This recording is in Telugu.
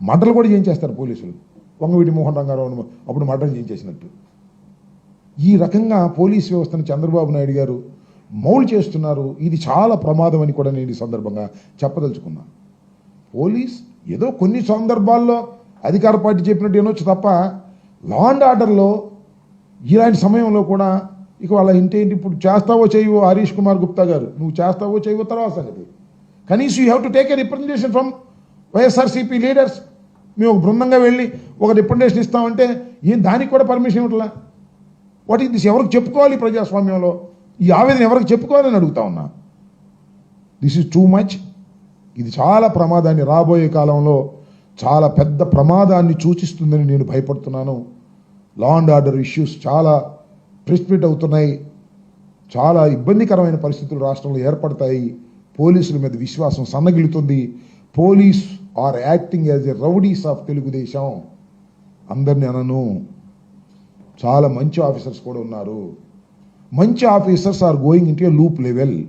మర్డర్లు కూడా చేయించేస్తారు పోలీసులు. వంగవీటి మోహన్ రంగారావు అప్పుడు మర్డర్ చేయించేసినట్టు. ఈ రకంగా పోలీస్ వ్యవస్థను చంద్రబాబు నాయుడు గారు మౌలు చేస్తున్నారు. ఇది చాలా ప్రమాదం అని కూడా నేను ఈ సందర్భంగా చెప్పదలుచుకున్నా. పోలీస్ ఏదో కొన్ని సందర్భాల్లో అధికార పార్టీ చెప్పినట్టు వినొచ్చు తప్ప లా అండ్ ఆర్డర్లో ఇలాంటి సమయంలో కూడా ఇక వాళ్ళ ఇంటేంటి ఇప్పుడు చేస్తావో చేయవో హరీష్ కుమార్ గుప్తా గారు. నువ్వు చేస్తావో చేయవో తర్వాత సంగతి. కనీసం you have to take a representation from YSRCP leaders మేము ఒక బృందంగా వెళ్ళి ఒక రిప్రజెంటేషన్ ఇస్తామంటే ఏం దానికి కూడా పర్మిషన్ ఇవ్వట్లా? వాట్ ఇది ఎవరికి చెప్పుకోవాలి ప్రజాస్వామ్యంలో? ఈ ఆవేదన ఎవరికి చెప్పుకోవాలని అడుగుతా ఉన్నా. దిస్ ఇస్ టూ మచ్ ఇది చాలా ప్రమాదాన్ని రాబోయే కాలంలో చాలా పెద్ద ప్రమాదాన్ని సూచిస్తుందని నేను భయపడుతున్నాను. లా అండ్ ఆర్డర్ ఇష్యూస్ చాలా ప్రిస్పిట్ అవుతున్నాయి. చాలా ఇబ్బందికరమైన పరిస్థితులు రాష్ట్రంలో ఏర్పడతాయి. పోలీసుల మీద విశ్వాసం సన్నగిలుతుంది police are acting as a rowdies of Telugu Desam. అందరిని అనను. చాలా మంచి ఆఫీసర్స్ కూడా ఉన్నారు. మంచి officers are going into loop level.